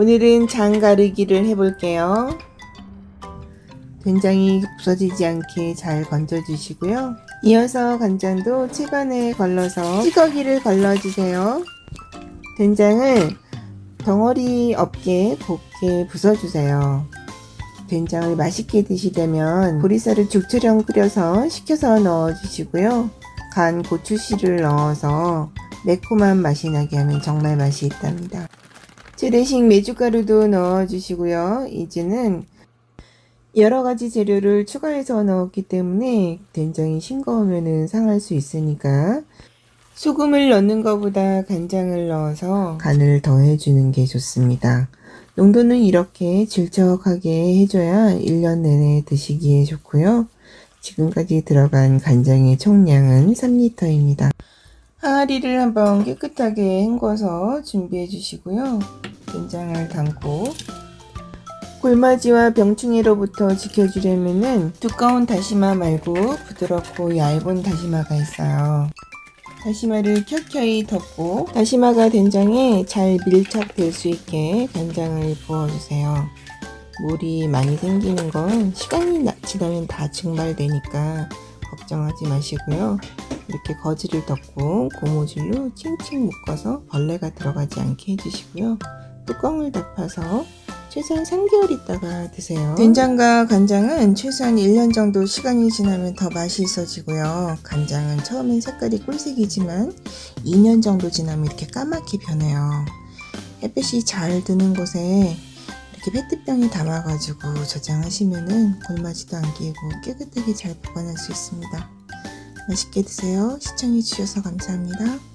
오늘은 장 가르기를 해볼게요. 된장이 부서지지 않게 잘 건져주시고요. 이어서 간장도 채반에 걸러서 찌꺼기를 걸러주세요. 된장을 덩어리 없게 곱게 부숴주세요. 된장을 맛있게 드시려면 보리쌀을 죽처럼 끓여서 식혀서 넣어주시고요. 간 고추씨를 넣어서 매콤한 맛이 나게 하면 정말 맛이 있답니다. 재래식 메주가루도 넣어주시고요. 이제는 여러 가지 재료를 추가해서 넣었기 때문에 된장이 싱거우면 상할 수 있으니까 소금을 넣는 것보다 간장을 넣어서 간을 더 해주는 게 좋습니다. 농도는 이렇게 질척하게 해줘야 1년 내내 드시기에 좋고요. 지금까지 들어간 간장의 총량은 3리터입니다. 항아리를 한번 깨끗하게 헹궈서 준비해 주시고요. 된장을 담고 골마지와 병충해로부터 지켜주려면은 두꺼운 다시마 말고 부드럽고 얇은 다시마가 있어요. 다시마를 켜켜이 덮고 다시마가 된장에 잘 밀착될 수 있게 간장을 부어주세요. 물이 많이 생기는 건 시간이 나- 지나면 다 증발되니까 걱정하지 마시고요. 이렇게 거즈를 덮고 고무줄로 칭칭 묶어서 벌레가 들어가지 않게 해주시고요. 뚜껑을 덮어서 최소한 3개월 있다가 드세요. 된장과 간장은 최소한 1년 정도 시간이 지나면 더 맛있어지고요. 간장은 처음엔 색깔이 꿀색이지만 2년 정도 지나면 이렇게 까맣게 변해요. 햇빛이 잘 드는 곳에 이렇게 페트병에 담아가지고 저장하시면은 골마지도 안 끼고 깨끗하게 잘 보관할 수 있습니다. 맛있게 드세요. 시청해주셔서 감사합니다.